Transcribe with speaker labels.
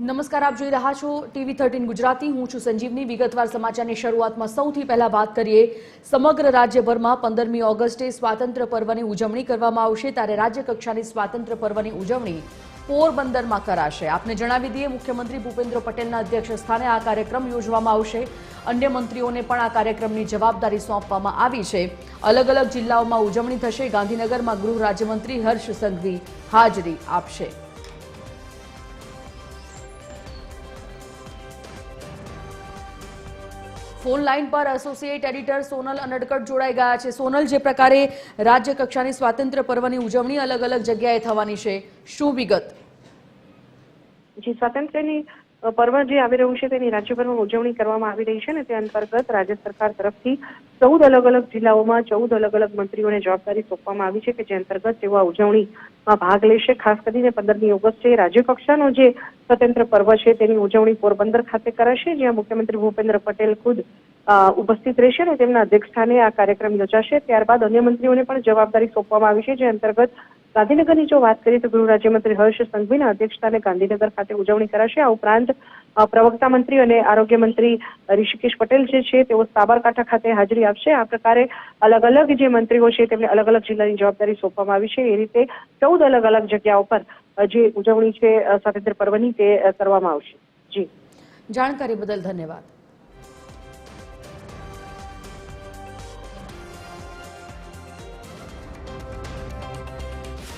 Speaker 1: નમસ્કાર, આપ જોઈ રહ્યા છો ટીવી થર્ટીન ગુજરાતી. હું છું સંજીવની. વિગતવાર સમાચારની શરૂઆતમાં સૌથી પહેલા વાત કરીએ. સમગ્ર રાજ્યભરમાં પંદરમી ઓગસ્ટે સ્વાતંત્ર્ય પર્વની ઉજવણી કરવામાં આવશે. ત્યારે રાજ્ય કક્ષાની સ્વાતંત્ર્ય પર્વની ઉજવણી પોરબંદરમાં કરાશે. આપને જણાવી દઈએ, મુખ્યમંત્રી ભૂપેન્દ્ર પટેલના અધ્યક્ષ સ્થાને આ કાર્યક્રમ યોજવામાં આવશે. અન્ય મંત્રીઓને પણ આ કાર્યક્રમની જવાબદારી સોંપવામાં આવી છે. અલગ અલગ જિલ્લાઓમાં ઉજવણી થશે. ગાંધીનગરમાં ગૃહ રાજ્યમંત્રી હર્ષ સંઘવી હાજરી આપશે. ફોન લાઈન પર એસોસિએટ એડિટર સોનલ અનડકટ જોડાઈ ગયા છે. સોનલ, જે પ્રકારે રાજ્ય કક્ષાની સ્વાતંત્ર્ય પર્વની ઉજવણી અલગ અલગ જગ્યાએ થવાની છે, શું વિગત?
Speaker 2: જે, સ્વાતંત્ર્યની પર્વ જે આવી રહ્યું છે તેની રાજ્યભરમાં ઉજવણી કરવામાં આવી રહી છે ને તે અંતર્ગત રાજ્ય સરકાર તરફથી ચૌદ અલગ અલગ જિલ્લાઓમાં ચૌદ અલગ અલગ મંત્રીઓને જવાબદારી સોંપવામાં આવી છે કે જે અંતર્ગત તેઓ આ ઉજવણીમાં ભાગ લેશે. ખાસ કરીને પંદરમી ઓગસ્ટે રાજ્ય કક્ષાનો જે સ્વતંત્ર પર્વ છે તેની ઉજવણી પોરબંદર ખાતે કરાશે, જ્યાં મુખ્યમંત્રી ભૂપેન્દ્ર પટેલ ખુદ ઉપસ્થિત રહેશે અને તેમના અધ્યક્ષસ્થાને આ કાર્યક્રમ યોજાશે. ત્યારબાદ અન્ય મંત્રીઓને પણ જવાબદારી સોંપવામાં આવી છે જે અંતર્ગત ગાંધીનગરની જો વાત કરીએ તો ગૃહ રાજ્યમંત્રી હર્ષ સંઘવીના અધ્યક્ષસ્થાને ગાંધીનગર ખાતે ઉજવણી કરાશે. આ ઉપરાંત પ્રવક્તા મંત્રી અને આરોગ્ય મંત્રી ઋષિકેશ પટેલ જે છે, તેઓ સાબરકાંઠા ખાતે હાજરી આપશે. આ પ્રકારે અલગ અલગ જે મંત્રીઓ છે, તેમને અલગ અલગ જિલ્લાની જવાબદારી સોંપવામાં આવી છે. એ રીતે ચૌદ અલગ અલગ જગ્યાઓ પર જે ઉજવણી છે સ્વાતંત્ર્ય પર્વની તે કરવામાં આવશે. જી.
Speaker 1: જાણકારી બદલ ધન્યવાદ.